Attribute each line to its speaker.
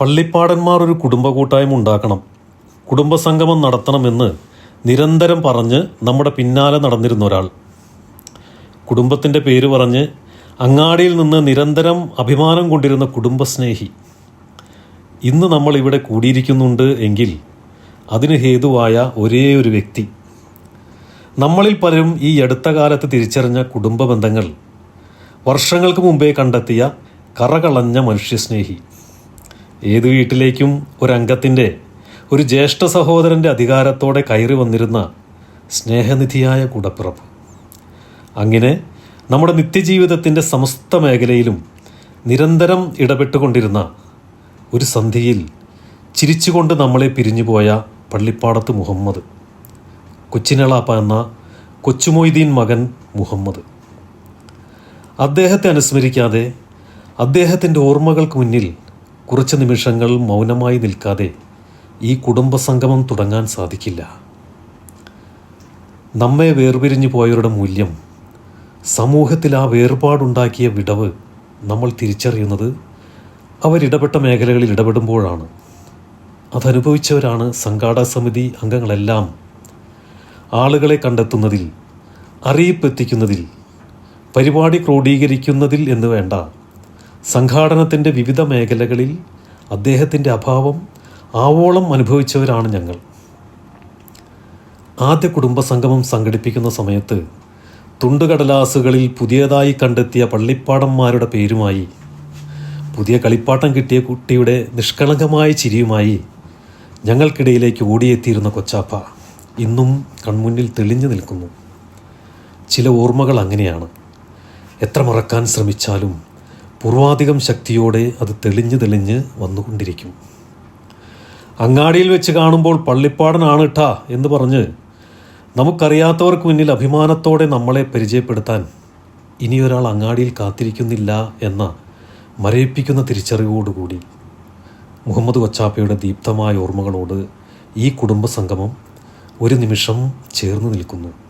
Speaker 1: പള്ളിപ്പാടന്മാർ ഒരു കുടുംബ കൂട്ടായ്മ ഉണ്ടാക്കണം. കുടുംബസംഗമം നടത്തണമെന്ന് നിരന്തരം പറഞ്ഞ് നമ്മുടെ പിന്നാലെ നടന്നിരുന്ന ഒരാൾ. കുടുംബത്തിന്റെ പേര് പറഞ്ഞ് അങ്ങാടിയിൽ നിന്ന് നിരന്തരം അഭിമാനം കൊണ്ടിരുന്ന കുടുംബസ്നേഹി. ഇന്ന് നമ്മൾ ഇവിടെ കൂടിയിരിക്കുന്നുണ്ട് എങ്കിൽ അതിന് ഹേതുവായ ഒരേ ഒരു വ്യക്തി. നമ്മളിൽ പലരും ഈ അടുത്ത കാലത്ത് തിരിച്ചറിഞ്ഞ കുടുംബ ബന്ധങ്ങൾ വർഷങ്ങൾക്ക് മുമ്പേ കണ്ടെത്തിയ കറകളഞ്ഞ മനുഷ്യസ്നേഹി. ഏതു വീട്ടിലേക്കും ഒരംഗത്തിന്റെ ഒരു ജ്യേഷ്ഠ സഹോദരന്റെ അധികാരത്തോടെ കയറി വന്നിരുന്ന സ്നേഹനിധിയായ കൂടപ്പിറപ്പ്. അങ്ങനെ നമ്മുടെ നിത്യജീവിതത്തിന്റെ സമസ്ത മേഖലയിലും നിരന്തരം ഇടപെട്ടുകൊണ്ടിരുന്ന ഒരു സന്ധിയിൽ ചിരിച്ചുകൊണ്ട് നമ്മളെ പിരിഞ്ഞുപോയ പള്ളിപ്പാടത്ത് മുഹമ്മദ് കൊച്ചിനളാപ്പ എന്ന കൊച്ചുമൊയ്തീൻ മകൻ മുഹമ്മദ്. അദ്ദേഹത്തെ അനുസ്മരിക്കാതെ അദ്ദേഹത്തിന്റെ ഓർമ്മകൾക്ക് മുന്നിൽ കുറച്ച് നിമിഷങ്ങൾ മൗനമായി നിൽക്കാതെ ഈ കുടുംബസംഗമം തുടങ്ങാൻ സാധിക്കില്ല. നമ്മെ വേർപിരിഞ്ഞു പോയവരുടെ മൂല്യം സമൂഹത്തിൽ ആ വേർപാടുണ്ടാക്കിയ വിടവ് നമ്മൾ തിരിച്ചറിയുന്നത് അവരിടപെട്ട മേഖലകളിൽ ഇടപെടുമ്പോഴാണ്. അതനുഭവിച്ചവരാണ് സംഘാടക സമിതി അംഗങ്ങളെല്ലാം ആളുകളെ കണ്ടെത്തുന്നതിൽ അറിയിപ്പെത്തിക്കുന്നതിൽ പരിപാടി ക്രോഡീകരിക്കുന്നതിൽ എന്ന് വേണ്ട സംഘാടനത്തിന്റെ വിവിധ മേഖലകളിൽ അദ്ദേഹത്തിന്റെ അഭാവം ആവോളം അനുഭവിച്ചവരാണ് ഞങ്ങൾ. ആദ്യ കുടുംബസംഗമം സംഘടിപ്പിക്കുന്ന സമയത്ത് തുണ്ടുകടലാസുകളിൽ പുതിയതായി കണ്ടെത്തിയ പള്ളിപ്പാടന്മാരുടെ പേരുമായി പുതിയ കളിപ്പാട്ടം കിട്ടിയ കുട്ടിയുടെ നിഷ്കളങ്കമായ ചിരിയുമായി ഞങ്ങൾക്കിടയിലേക്ക് ഓടിയെത്തിയിരുന്ന കൊച്ചാപ്പ ഇന്നും കൺമുന്നിൽ തെളിഞ്ഞു നിൽക്കുന്നു. ചില ഓർമ്മകൾ അങ്ങനെയാണ്. എത്ര മറക്കാൻ ശ്രമിച്ചാലും പൂർവാധികം ശക്തിയോടെ അത് തെളിഞ്ഞ് തെളിഞ്ഞ് വന്നുകൊണ്ടിരിക്കും. അങ്ങാടിയിൽ വെച്ച് കാണുമ്പോൾ പള്ളിപ്പാടനാണ് ട്ടാ എന്ന് പറഞ്ഞ് നമുക്കറിയാത്തവർക്ക് മുന്നിൽ അഭിമാനത്തോടെ നമ്മളെ പരിചയപ്പെടുത്താൻ ഇനിയൊരാൾ അങ്ങാടിയിൽ കാത്തിരിക്കുന്നില്ല എന്ന മരയിപ്പിക്കുന്ന തിരിച്ചറിവോടുകൂടി മുഹമ്മദ് കൊച്ചാപ്പയുടെ ദീപ്തമായ ഓർമ്മകളോട് ഈ കുടുംബസംഗമം ഒരു നിമിഷം ചേർന്ന് നിൽക്കുന്നു.